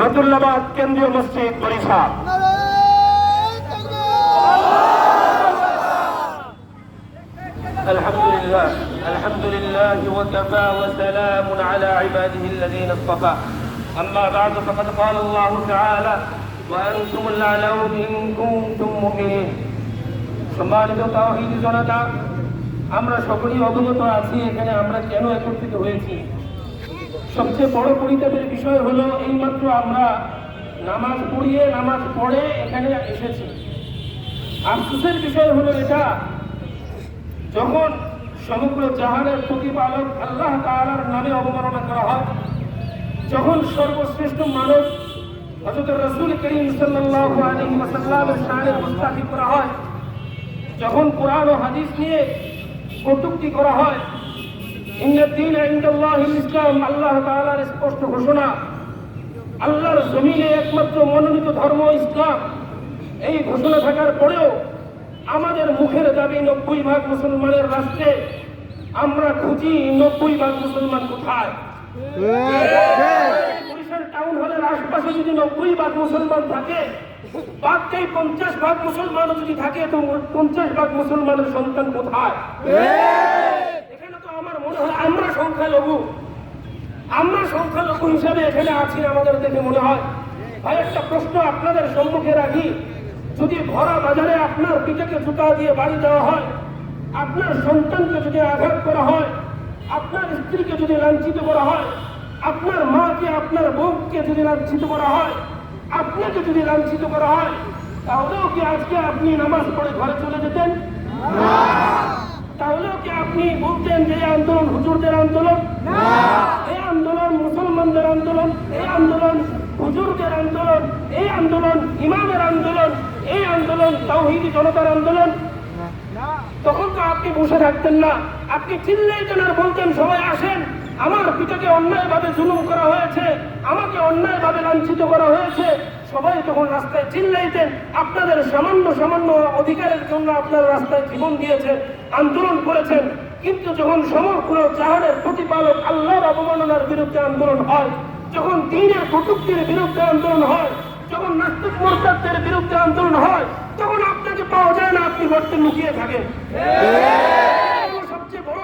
নতুল্লাবাদ কেন্দ্রীয় মসজিদ পরিষদ الحمد لله الحمد لله وكفى وسلام على عباده الذين اصطفى أما بعد فقد قال الله تعالى وأنتم الأعلون إن كنتم مؤمنين সম্মানিত তাওহীদ জনতা আমরা সকলেই অবগত আছি এখানে আমরা কেন একত্রিত হয়েছি সবচেয়ে বড় পরিতাপের বিষয় হলো এইমাত্র আমরা নামাজ পড়িয়ে, নামাজ পড়ে এখানে এসেছি। আফসোসের বিষয় হলো এটা, যখন সমগ্র জাহানের প্রতিপালক আল্লাহ তাআলার নামে অবমাননা করা হয়, যখন সর্বশ্রেষ্ঠ মানুষ হযরত রসুল করিম ওয়াসাল্লামের শানে মুস্তাফি করা হয়, যখন কোরআন ও হাদিস নিয়ে কটূক্তি করা হয় ইনদাল্লাহিল ইসলাম আল্লাহ তাআলার স্পষ্ট ঘোষণা আল্লাহর জমিনে একমাত্র মনোনীত ধর্ম ইসলাম। এই ঘোষণা থাকার পরেও আমাদের মুখের দাবি নব্বই ভাগ মুসলমানের রাষ্ট্রে আমরা খুঁজি নব্বই ভাগ মুসলমান কোথায়? বরিশাল টাউন হলের আশপাশে যদি নব্বই ভাগ মুসলমান থাকে বাকি পঞ্চাশ ভাগ মুসলমানও যদি থাকে তো পঞ্চাশ ভাগ মুসলমানের সন্তান কোথায়? আমার সংখ্যালঘু। আমরা সংখ্যালঘু হিসাবে এখানে আছি, আমাদের দেখে মনে হয়। ভাই, একটা প্রশ্ন আপনাদের সম্মুখে রাখি। যদি ভরা বাজারে আপনার পিতাকে জুতা দিয়ে বাড়ি দেওয়া হয়, আপনার সন্তানকে যদি আঘাত করা হয়, আপনার স্ত্রীকে যদি লাঞ্ছিত করা হয়, আপনার মাকে, আপনার বউকে যদি লাঞ্ছিত করা হয়, আপনাকে যদি লাঞ্ছিত করা হয়, তাহলেও কি আজকে আপনি নামাজ পড়ে ঘরে চলে যেতেন? তাহলেও কি আপনি বলতেন যে আন্দোলন হুজুরদের আন্দোলন? এই আন্দোলন মুসলমানদের আন্দোলন এই আন্দোলন হুজুরদের আন্দোলন এই আন্দোলন ইমামের আন্দোলন এই আন্দোলন তাওহিদি জনতার আন্দোলন। তখন তো আপনি বসে থাকতেন না। আপনি চিল্লাইতেন আর বলতেন সবাই আসেন। আমার পিতাকে অন্যায়ভাবে জুলুম করা হয়েছে। আমাকে অন্যায়ভাবে লাঞ্ছিত করা হয়েছে। সবাই তখন রাস্তায় চিল্লাইতেন, আপনাদের সামান্য সামান্য অধিকারের জন্য আপনারা রাস্তায় জীবন দিয়েছেন, আন্দোলন করেছেন। কিন্তু যখন সমগ্র জাহানের প্রতিপালক আল্লাহর অবমাননার বিরুদ্ধে আন্দোলন হয়, যখন দিনের কটুক্তির বিরুদ্ধে আন্দোলন হয়, যখন নাস্তিক মোর্চাদের বিরুদ্ধে আন্দোলন হয়, তখন আপনাকে পাওয়া যায় না আপনি গর্তে লুকিয়ে থাকেন। সবচেয়ে বড়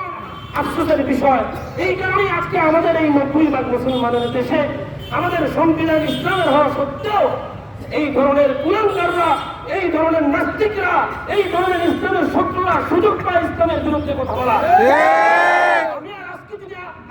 আফসোসের বিষয়। এই কারণেই আজকে আমাদের এই নব্বই ভাগ মুসলমানের দেশে আমাদের সংবিধান ইসলামের হওয়া সত্ত্বেও এই ধরনের কুলাঙ্কাররা এই ধরনের নাস্তিকরা এই ধরনের ইসলামের শত্রুরা সুযোগ পায় ইসলামের বিরুদ্ধে কথা বলা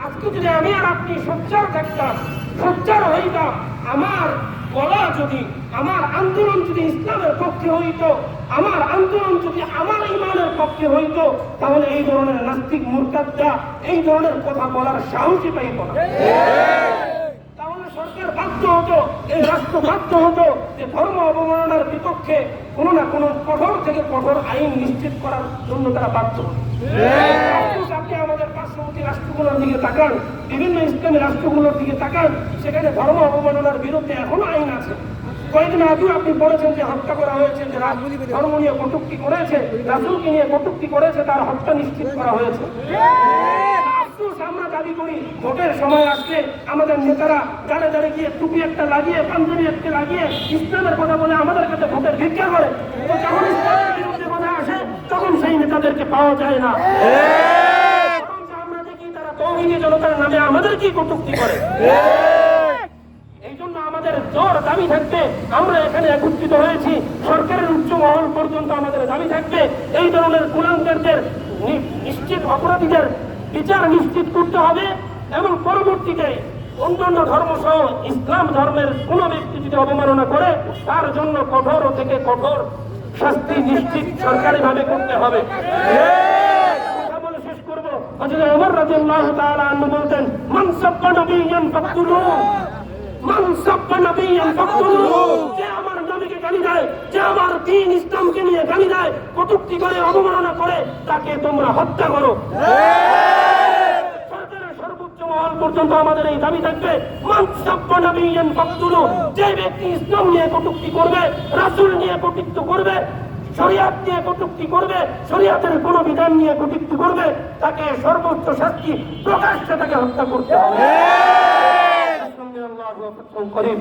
আজকে যদি আমি আর আপনি সোচ্চার থাকতাম সোচ্চার হইতাম আমার গলা যদি আমার আন্দোলন যদি ইসলামের পক্ষে হইতো আমার আন্দোলন যদি আমার ইমানের পক্ষে হইতো তাহলে এই ধরনের নাস্তিক মুরতাদরা এই ধরনের কথা বলার সাহসই পাইত না। সরকার বাধ্য হতো এই রাষ্ট্র বাধ্য হতো যে ধর্ম অবমাননার বিপক্ষে কোনো না কোনো কঠোর থেকে কঠোর আইন নিশ্চিত করার জন্য তারা বাধ্য। হতো আপনি আমাদের পার্শ্ববর্তী রাষ্ট্রগুলোর দিকে তাকান বিভিন্ন ইসলামী রাষ্ট্রগুলোর দিকে তাকান সেখানে ধর্ম অবমাননার বিরুদ্ধে এখনও আইন আছে। কয়েকদিন আগেও আপনি বলেছেন যে হত্যা করা হয়েছে যে ধর্ম নিয়ে কটুক্তি করেছে রাসুলকে নিয়ে কটুক্তি করেছে তার হত্যা নিশ্চিত করা হয়েছে। আফসোস আমরা দাবি করি, ভোটের সময় আসলে আমাদের নেতারা যারা যারা গিয়ে টুপি একটা লাগিয়ে, পাঞ্জাবি একটা লাগিয়ে ইসলামের কথা বলে আমাদের কাছে ভোটের ভিক্ষা করে। যখন কথা আসে, তখন সেই নেতাদেরকে পাওয়া যায় না। আমরা তারা আমাদের কি কটুক্তি করে। এই জন্য আমাদের জোর দাবি আমরা এখানে একত্রিত হয়েছি, সরকারের উচ্চ পর্যন্ত আমাদের দাবি এই ধরনের নিশ্চিত অপরাধীদের বিচার নিশ্চিত করতে হবে এবং পরবর্তীতে অন্যান্য ধর্ম সহ ইসলাম ধর্মের কোন ব্যক্তি যদি অবমাননা করে, তার জন্য কঠোর থেকে কঠোর শাস্তি নিশ্চিত সরকারিভাবে করতে হবে। বলতেন আমার গালি দেয়, যে আমার ইসলামকে নিয়ে গালি দেয়, কটূক্তি করে, অবমাননা করে, তাকে তোমরা হত্যা করো। পর্যন্ত আমাদের এই দাবি থাকবে। যে ব্যক্তি ইসলাম নিয়ে কটুক্তি করবে, রাসূল নিয়ে কটূক্তি করবে, শরিয়াত নিয়ে কটূক্তি করবে, শরিয়াতের কোন বিধান নিয়ে কটূক্তি করবে, তাকে সর্বোচ্চ শাস্তি প্রকাশ্যে তাকে হত্যা করতে হবে। করিম